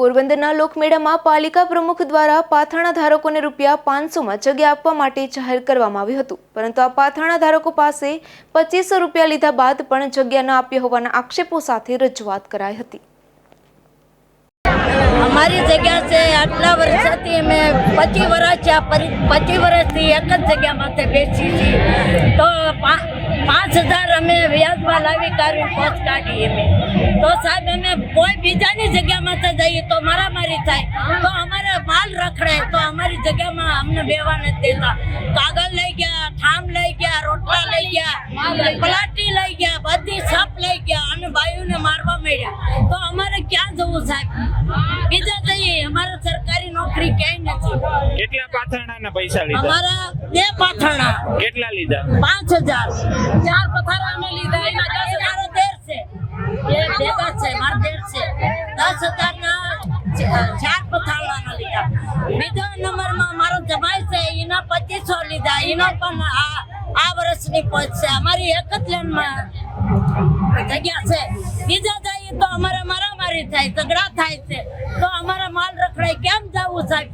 પોરબંદરના લોકમેળામાં પાલિકા પ્રમુખ દ્વારા પાથાણા ધારકોને રૂપિયા પાંચસોમાં જગ્યા આપવા માટે જાહેર કરવામાં આવ્યું હતું. પરંતુ આ પાથાણા ધારકો પાસે પચીસો રૂપિયા લીધા બાદ પણ જગ્યા ન આપી હોવાના આક્ષેપો સાથે રજૂઆત કરાઈ હતી. અમારી જગ્યા છે આટલા વર્ષથી અમે પચીસ વર્ષ છે પચીસ વર્ષથી એક જ જગ્યા માથે બેસી છીએ. તો પાંચ હજાર અમે વ્યાજમાં લાવી કાઢી પોચ કાઢી અમે. તો સાહેબ કોઈ બીજાની જગ્યામાં જઈએ તો મારામારી થાય. તો અમારે માલ રખડે તો અમારી જગ્યામાં અમને બેવા નથી દેતા. કાગળ લઈ ગયા ઠામ લઈ ગયા રોટલા લઈ ગયા પલાટી લઈ ગયા બધી સપ લઈ ગયા અને બાયુને મારવા માંડ્યા. તો અમારે ક્યાં જવું સાહેબ? બીજા જઈએ અમારે સરકારી નોકરી ક્યાંય નથી. કેટલા પાથરણાના પૈસા લીધા? અમારા બે પાથરણા. કેટલા લીધા? પાંચ હજાર. ચાર પથારા અમે લીધા. એના દસ હજાર. તેર છે. એ ભેગા છે. એના પચીસો લીધા એનો પણ આ આ વર્ષની પોચ છે અમારી એક જ લેનમાં જગ્યા છે બીજા જઈએ તો અમારે મારામારી થાય, ઝઘડા થાય છે. તો અમારા માલ રખડાય કેમ જવું સાહેબ?